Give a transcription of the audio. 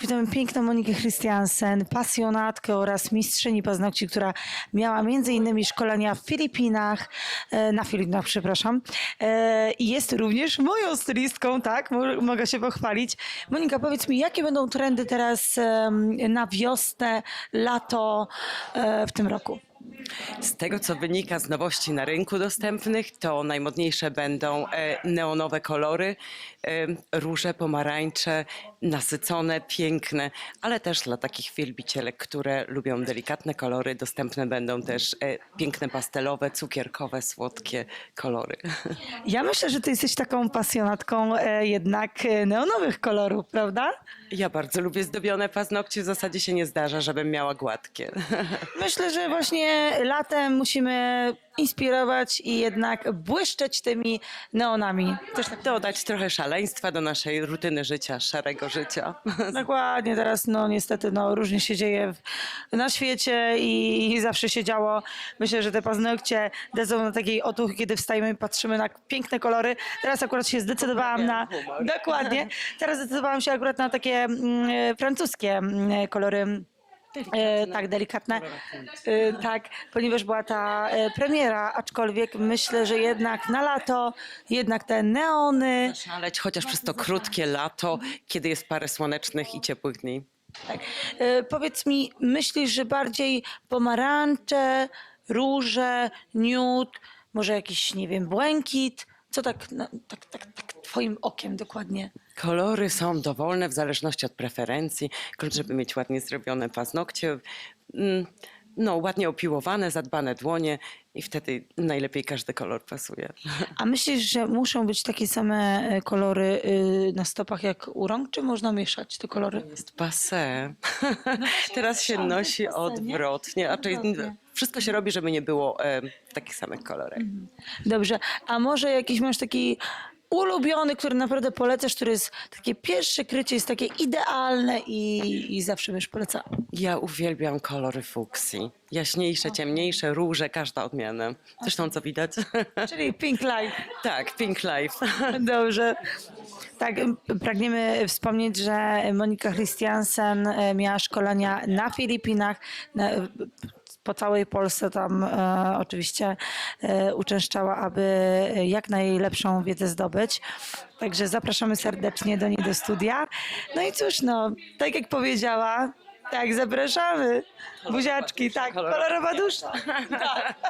Witamy piękną Monikę Christiansen, pasjonatkę oraz mistrzyni paznokci, która miała między innymi szkolenia w Filipinach, e, na Filipinach, przepraszam. E, I jest również moją stylistką, tak? Mo- Mogę się pochwalić. Monika, powiedz mi, jakie będą trendy teraz na wiosnę, lato e, w tym roku? Z tego, co wynika z nowości na rynku dostępnych, to najmodniejsze będą neonowe kolory, róże, pomarańcze, nasycone, piękne, ale też dla takich wielbicielek, które lubią delikatne kolory, dostępne będą też e, piękne pastelowe, cukierkowe, słodkie kolory. Ja myślę, że ty jesteś taką pasjonatką e, jednak e, neonowych kolorów, prawda? Ja bardzo lubię zdobione paznokcie, w zasadzie się nie zdarza, żebym miała gładkie. Myślę, że właśnie latem musimy inspirować i jednak błyszczeć tymi neonami. Też tak Dodać trochę szaleństwa do naszej rutyny życia, szarego życia. Dokładnie, teraz no niestety no, różnie się dzieje w, na świecie i, i zawsze się działo. Myślę, że te paznokcie dadzą na takiej otuchy, kiedy wstajemy i patrzymy na piękne kolory. Teraz akurat się zdecydowałam na... Dokładnie. Teraz zdecydowałam się akurat na takie mm, francuskie mm, kolory. E, tak, delikatne. E, tak, ponieważ była ta e, premiera, aczkolwiek myślę, że jednak na lato, jednak te neony, Szaleć chociaż przez to krótkie lato, kiedy jest parę słonecznych i ciepłych dni. Tak. E, powiedz mi, myślisz, że bardziej pomarańcze, róże, niut, może jakiś, nie wiem, błękit? Co tak, na, tak, tak, tak twoim okiem dokładnie? Kolory są dowolne w zależności od preferencji. Klucz, żeby mieć ładnie zrobione paznokcie, mm, no, ładnie opiłowane, zadbane dłonie i wtedy najlepiej każdy kolor pasuje. A myślisz, że muszą być takie same e, kolory y, na stopach jak u rąk, czy można mieszać te kolory? Jest passé. Teraz się nosi odwrotnie. Raczej Odwrotnie. wszystko się robi, żeby nie było e, takich samych kolorach. Dobrze, a może jakiś masz taki ulubiony, który naprawdę polecasz, który jest takie pierwsze krycie, jest takie idealne i, i zawsze byś polecała? Ja uwielbiam kolory fuksji. Jaśniejsze, ciemniejsze, róże, każda odmiana. Zresztą co widać? Czyli Pink Life. tak, Pink Life. Dobrze. Tak, pragniemy wspomnieć, że Monika Christiansen e, miała szkolenia na Filipinach, na, po całej Polsce tam e, oczywiście e, uczęszczała, aby jak najlepszą wiedzę zdobyć. Także zapraszamy serdecznie do niej do studia. No i cóż, no, tak jak powiedziała, tak, zapraszamy. Buziaczki, tak, kolorowa dusza.